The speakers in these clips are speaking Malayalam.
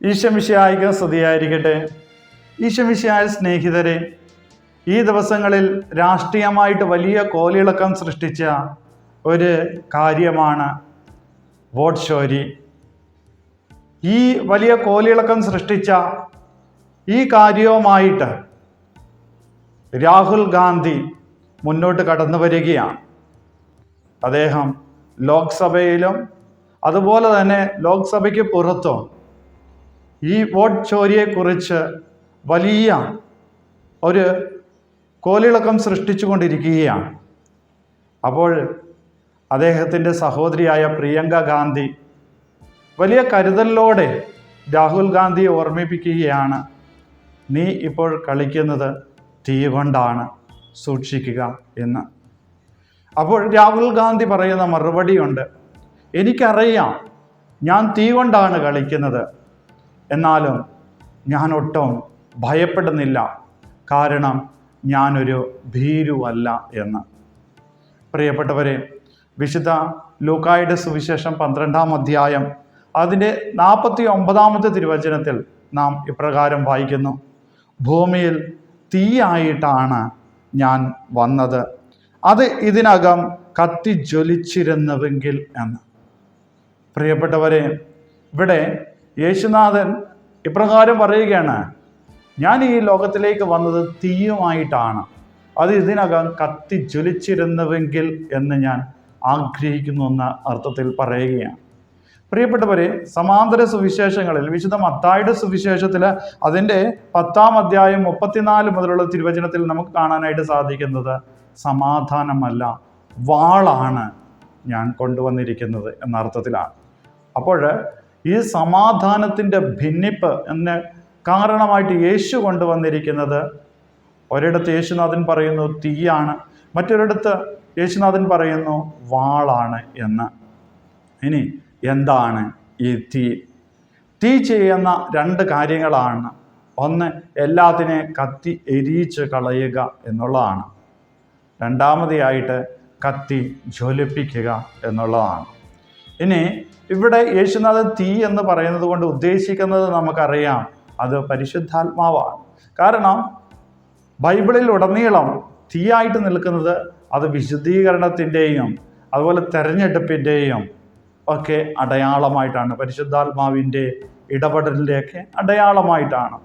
ഈശമിശയായിക സ്തുതിയായിരിക്കട്ടെ. ഈശമിശയായ സ്നേഹിതരെ ഈ ദിവസങ്ങളിൽ രാഷ്ട്രീയമായിട്ട് വലിയ കോലിളക്കം സൃഷ്ടിച്ച ഒരു കാര്യമാണ് വോട്ട് ചോരി. ഈ വലിയ കോലിളക്കം സൃഷ്ടിച്ച ഈ കാര്യവുമായിട്ട് രാഹുൽ ഗാന്ധി മുന്നോട്ട് കടന്നു വരികയാണ്. അദ്ദേഹം ലോക്സഭയിലും അതുപോലെ തന്നെ ലോക്സഭയ്ക്ക് പുറത്തും ഈ വോട്ട് ചോരിയെക്കുറിച്ച് വലിയ ഒരു കോലിളക്കം സൃഷ്ടിച്ചുകൊണ്ടിരിക്കുകയാണ്. അപ്പോൾ അദ്ദേഹത്തിന്റെ സഹോദരിയായ പ്രിയങ്ക ഗാന്ധി വലിയ കരുതലോടെ രാഹുൽ ഗാന്ധിയെ ഓർമ്മിപ്പിക്കുകയാണ്. നീ ഇപ്പോൾ കളിക്കുന്നത് തീ കൊണ്ടാണ് സൂക്ഷിക്കുക എന്ന്. അപ്പോൾ രാഹുൽ ഗാന്ധി പറയുന്ന മറുപടിയുണ്ട്. എനിക്കറിയാം ഞാൻ തീ കൊണ്ടാണ് കളിക്കുന്നത്. എന്നാലും ഞാൻ ഒട്ടും ഭയപ്പെടുന്നില്ല. കാരണം ഞാനൊരു ഭീരുവല്ല എന്ന്. പ്രിയപ്പെട്ടവരെ വിശുദ്ധ ലൂക്കായുടെ സുവിശേഷം പന്ത്രണ്ടാം അധ്യായം അതിന്റെ നാൽപ്പത്തി ഒമ്പതാമത്തെ തിരുവചനത്തിൽ നാം ഇപ്രകാരം വായിക്കുന്നു. ഭൂമിയിൽ തീയായിട്ടാണ് ഞാൻ വന്നത്. അത് ഇതിനകം കത്തിജ്വലിച്ചിരുന്നുവെങ്കിൽ എന്ന്. പ്രിയപ്പെട്ടവരെ ഇവിടെ യേശുനാഥൻ ഇപ്രകാരം പറയുകയാണ് ഞാൻ ഈ ലോകത്തിലേക്ക് വന്നത് തീയുമായിട്ടാണ്. അത് ഇതിനകം കത്തി ജ്വലിച്ചിരുന്നുവെങ്കിൽ എന്ന് ഞാൻ ആഗ്രഹിക്കുന്നു എന്ന അർത്ഥത്തിൽ പറയുകയാണ്. പ്രിയപ്പെട്ടവരെ സമാന്തര സുവിശേഷങ്ങളിൽ വിശുദ്ധ മത്തായുടെ സുവിശേഷത്തിൽ അതിന്റെ പത്താം അധ്യായം മുപ്പത്തിനാല് മുതലുള്ള തിരുവചനത്തിൽ നമുക്ക് കാണാനായിട്ട് സാധിക്കുന്നത് സമാധാനമല്ല വാളാണ് ഞാൻ കൊണ്ടുവന്നിരിക്കുന്നത് എന്ന അർത്ഥത്തിലാണ്. അപ്പോൾ ഈ സമാധാനത്തിന്റെ ഭിന്നിപ്പ് എന്ന് കാരണമായിട്ട് യേശു കൊണ്ടുവന്നിരിക്കുന്നത്. ഒരിടത്ത് യേശുനാഥൻ പറയുന്നു തീയാണ്. മറ്റൊരിടത്ത് യേശുനാഥൻ പറയുന്നു വാളാണ് എന്ന്. ഇനി എന്താണ് ഈ തീ? തീ ചെയ്യുന്ന രണ്ട് കാര്യങ്ങളാണ്. ഒന്ന് എല്ലാത്തിനെ കത്തി എരിയിച്ച് കളയുക എന്നുള്ളതാണ്. രണ്ടാമതായിട്ട് കത്തി ജ്വലിപ്പിക്കുക എന്നുള്ളതാണ്. ഇനി ഇവിടെ യേശുനാഥൻ തീ എന്ന് പറയുന്നത് കൊണ്ട് ഉദ്ദേശിക്കുന്നത് നമുക്കറിയാം. അത് പരിശുദ്ധാത്മാവാണ്. കാരണം ബൈബിളിൽ ഉടനീളം തീയായിട്ട് നിൽക്കുന്നത് അത് വിശുദ്ധീകരണത്തിന്റെയും അതുപോലെ തെരഞ്ഞെടുപ്പിന്റെയും ഒക്കെ അടയാളമായിട്ടാണ്. പരിശുദ്ധാത്മാവിന്റെ ഇടപെടലിന്റെയൊക്കെ അടയാളമായിട്ടാണ്.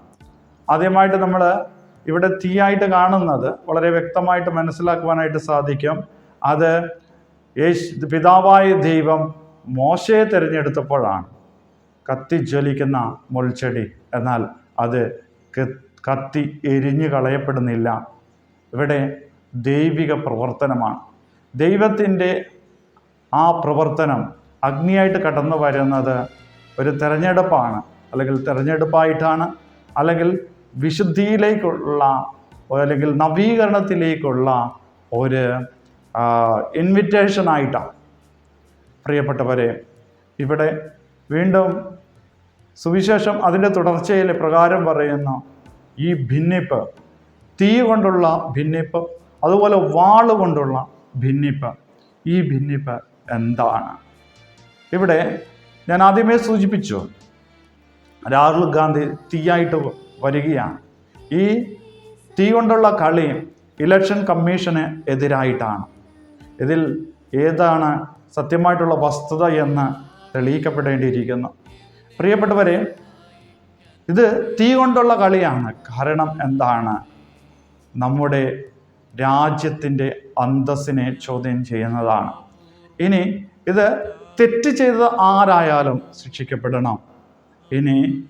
ആദ്യമായിട്ട് നമ്മൾ ഇവിടെ തീയായിട്ട് കാണുന്നത് വളരെ വ്യക്തമായിട്ട് മനസ്സിലാക്കുവാനായിട്ട് സാധിക്കും. അത് യേശു പിതാവായ ദൈവം മോശയെ തിരഞ്ഞെടുത്തപ്പോഴാണ് കത്തിജ്വലിക്കുന്ന മുൾച്ചെടി. എന്നാൽ അത് കത്തി എരിഞ്ഞു കളയപ്പെടുന്നില്ല. ഇവിടെ ദൈവിക പ്രവർത്തനമാണ്. ദൈവത്തിന്റെ ആ പ്രവർത്തനം അഗ്നിയായിട്ട് കടന്നു വരുന്നത് ഒരു തിരഞ്ഞെടുപ്പാണ്. അല്ലെങ്കിൽ തിരഞ്ഞെടുപ്പായിട്ടാണ്. അല്ലെങ്കിൽ വിശുദ്ധിയിലേക്കുള്ള അല്ലെങ്കിൽ നവീകരണത്തിലേക്കുള്ള ഒരു ഇൻവിറ്റേഷനായിട്ടാണ് പ്രിയപ്പെട്ടവരെ ഇവിടെ വീണ്ടും സുവിശേഷം അതിന്റെ തുടർച്ചയിൽ പ്രകാരം പറയുന്ന ഈ ഭിന്നിപ്പ് തീ കൊണ്ടുള്ള ഭിന്നിപ്പ് അതുപോലെ വാൾ കൊണ്ടുള്ള ഭിന്നിപ്പ് ഈ ഭിന്നിപ്പ് എന്താണ്? ഇവിടെ ഞാൻ ആദ്യമേ സൂചിപ്പിച്ചു രാഹുൽ ഗാന്ധി തീയായിട്ട് വരികയാണ്. ഈ തീ കൊണ്ടുള്ള കളി ഇലക്ഷൻ കമ്മീഷന് എതിരായിട്ടാണ്. ഇതിൽ ഏതാണ് സത്യമായിട്ടുള്ള വസ്തുത എന്ന് തെളിയിക്കപ്പെടേണ്ടിയിരിക്കുന്നു. പ്രിയപ്പെട്ടവരെ ഇത് തീ കൊണ്ടുള്ള കളിയാണ്. കാരണം എന്താണ്? നമ്മുടെ രാജ്യത്തിന്റെ അന്തസ്സിനെ ചോദ്യം ചെയ്യുന്നതാണ്. ഇനി ഇത് തെറ്റ് ചെയ്തത് ആരായാലും ശിക്ഷിക്കപ്പെടണം. ഇനി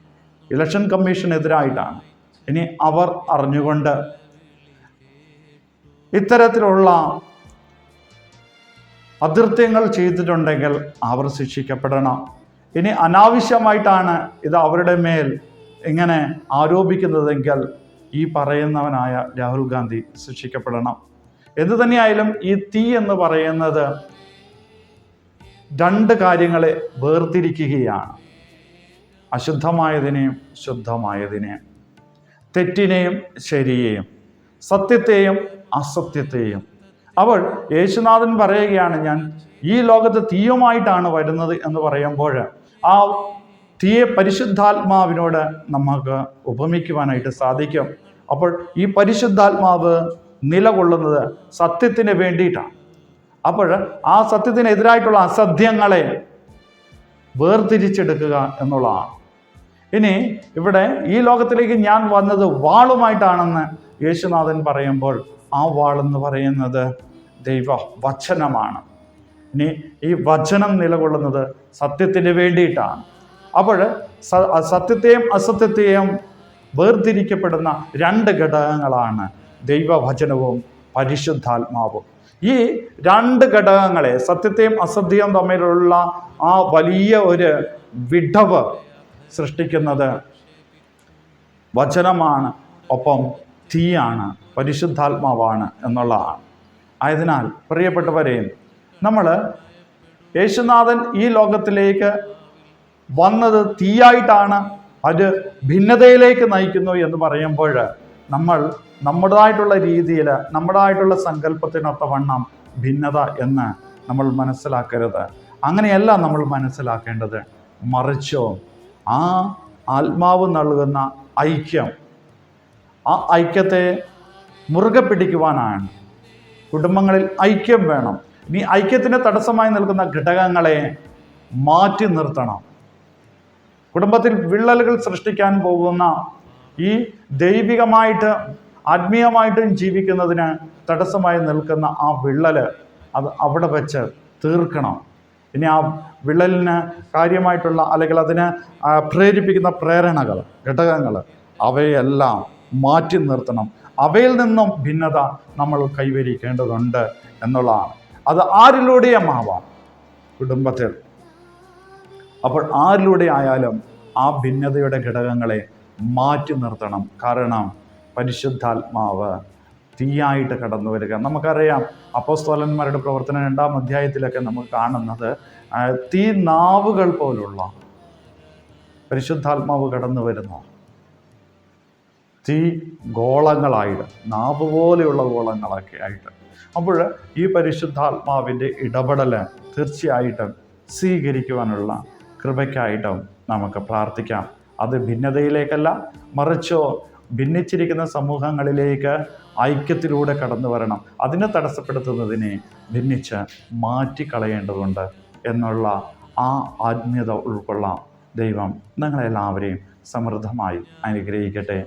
ഇലക്ഷൻ കമ്മീഷനെതിരായിട്ടാണ്. ഇനി അവർ അറിഞ്ഞുകൊണ്ട് ഇത്തരത്തിലുള്ള അകൃത്യങ്ങൾ ചെയ്തിട്ടുണ്ടെങ്കിൽ അവർ ശിക്ഷിക്കപ്പെടണം. ഇനി അനാവശ്യമായിട്ടാണ് ഇത് അവരുടെ മേൽ ഇങ്ങനെ ആരോപിക്കുന്നതെങ്കിൽ ഈ പറയുന്നവനായ രാഹുൽ ഗാന്ധി ശിക്ഷിക്കപ്പെടണം. എന്തു തന്നെയായാലും ഈ തീ എന്ന് പറയുന്നത് രണ്ട് കാര്യങ്ങളെ വേർതിരിക്കുകയാണ്. അശുദ്ധമായതിനെയും ശുദ്ധമായതിനെയും തെറ്റിനെയും ശരിയെയും സത്യത്തെയും അസത്യത്തെയും. അപ്പോൾ യേശുനാഥൻ പറയുകയാണ് ഞാൻ ഈ ലോകത്ത് തീയുമായിട്ടാണ് വരുന്നത് എന്ന് പറയുമ്പോൾ ആ തീയെ പരിശുദ്ധാത്മാവിനോട് നമുക്ക് ഉപമിക്കുവാനായിട്ട് സാധിക്കും. അപ്പോൾ ഈ പരിശുദ്ധാത്മാവ് നിലകൊള്ളുന്നത് സത്യത്തിന് വേണ്ടിയിട്ടാണ്. അപ്പോൾ ആ സത്യത്തിനെതിരായിട്ടുള്ള അസത്യങ്ങളെ വേർതിരിച്ചെടുക്കുക എന്നുള്ളതാണ്. ഇനി ഇവിടെ ഈ ലോകത്തിലേക്ക് ഞാൻ വന്നത് വാളുമായിട്ടാണെന്ന് യേശുനാഥൻ പറയുമ്പോൾ ആ വാളെന്ന് പറയുന്നത് ദൈവ വചനമാണ്. ഇനി ഈ വചനം നിലകൊള്ളുന്നത് സത്യത്തിന് വേണ്ടിയിട്ടാണ്. അപ്പോൾ സത്യത്തെയും അസത്യത്തെയും വേർതിരിക്കപ്പെടുന്ന രണ്ട് ഘടകങ്ങളാണ് ദൈവവചനവും പരിശുദ്ധാത്മാവും. ഈ രണ്ട് ഘടകങ്ങളെ സത്യത്തെയും അസത്യവും തമ്മിലുള്ള ആ വലിയ ഒരു വിടവ് സൃഷ്ടിക്കുന്നത് വചനമാണ്. ഒപ്പം തീയാണ് പരിശുദ്ധാത്മാവാണ് എന്നുള്ളതാണ്. ആയതിനാൽ പ്രിയപ്പെട്ടവരെ നമ്മൾ യേശുനാഥൻ ഈ ലോകത്തിലേക്ക് വന്നത് തീയായിട്ടാണ് അത് ഭിന്നതയിലേക്ക് നയിക്കുന്നു എന്ന് പറയുമ്പോൾ നമ്മൾ നമ്മുടേതായിട്ടുള്ള രീതിയിൽ നമ്മുടേതായിട്ടുള്ള സങ്കല്പത്തിനൊത്തവണ്ണം ഭിന്നത എന്ന് നമ്മൾ മനസ്സിലാക്കരുത്. അങ്ങനെയല്ല നമ്മൾ മനസ്സിലാക്കേണ്ടത്. മറിച്ചോ ആ ആത്മാവ് നൽകുന്ന ഐക്യം ആ ഐക്യത്തെ മുറുകെ പിടിക്കുവാനാണ്. കുടുംബങ്ങളിൽ ഐക്യം വേണം. ഇനി ഐക്യത്തിന് തടസ്സമായി നിൽക്കുന്ന ഘടകങ്ങളെ മാറ്റി നിർത്തണം. കുടുംബത്തിൽ വിള്ളലുകൾ സൃഷ്ടിക്കാൻ പോകുന്ന ഈ ദൈവികമായിട്ട് ആത്മീയമായിട്ടും ജീവിക്കുന്നതിന് തടസ്സമായി നിൽക്കുന്ന ആ വിള്ളൽ അത് അവിടെ വെച്ച് തീർക്കണം. ഇനി ആ വിള്ളലിന് കാര്യമായിട്ടുള്ള അല്ലെങ്കിൽ അതിനെ പ്രേരിപ്പിക്കുന്ന പ്രേരണകൾ ഘടകങ്ങൾ അവയെല്ലാം മാറ്റി നിർത്തണം. അവയിൽ നിന്നും ഭിന്നത നമ്മൾ കൈവരിക്കേണ്ടതുണ്ട് എന്നുള്ളതാണ്. അത് ആരിലൂടെയും ആവാം കുടുംബത്തിൽ. അപ്പോൾ ആരിലൂടെ ആയാലും ആ ഭിന്നതയുടെ ഘടകങ്ങളെ മാറ്റി നിർത്തണം. കാരണം പരിശുദ്ധാത്മാവ് തീയായിട്ട് കടന്നു വരിക. നമുക്കറിയാം അപ്പോസ്തോലന്മാരുടെ പ്രവർത്തനം രണ്ടാം അധ്യായത്തിലൊക്കെ നമുക്ക് കാണുന്നത് തീ നാവുകൾ പോലുള്ള പരിശുദ്ധാത്മാവ് കടന്നു വരുന്നു തീ ഗോളങ്ങളായിട്ട് നാവ് പോലെയുള്ള ഗോളങ്ങളൊക്കെ ആയിട്ട്. അപ്പോൾ ഈ പരിശുദ്ധാത്മാവിന്റെ ഇടപെടൽ തീർച്ചയായിട്ടും സ്വീകരിക്കുവാനുള്ള കൃപയ്ക്കായിട്ടും നമുക്ക് പ്രാർത്ഥിക്കാം. അത് ഭിന്നതയിലേക്കല്ല മറിച്ചോ ഭിന്നിച്ചിരിക്കുന്ന സമൂഹങ്ങളിലേക്ക് ഐക്യത്തിലൂടെ കടന്നു വരണം. അതിനെ തടസ്സപ്പെടുത്തുന്നതിനെ ഭിന്നിച്ച് മാറ്റിക്കളയേണ്ടതുണ്ട് എന്നുള്ള ആ ആത്മീയത ഉൾക്കൊള്ളാം ദൈവം. നിങ്ങളെല്ലാവരെയും സമൃദ്ധമായി അനുഗ്രഹിക്കട്ടെ.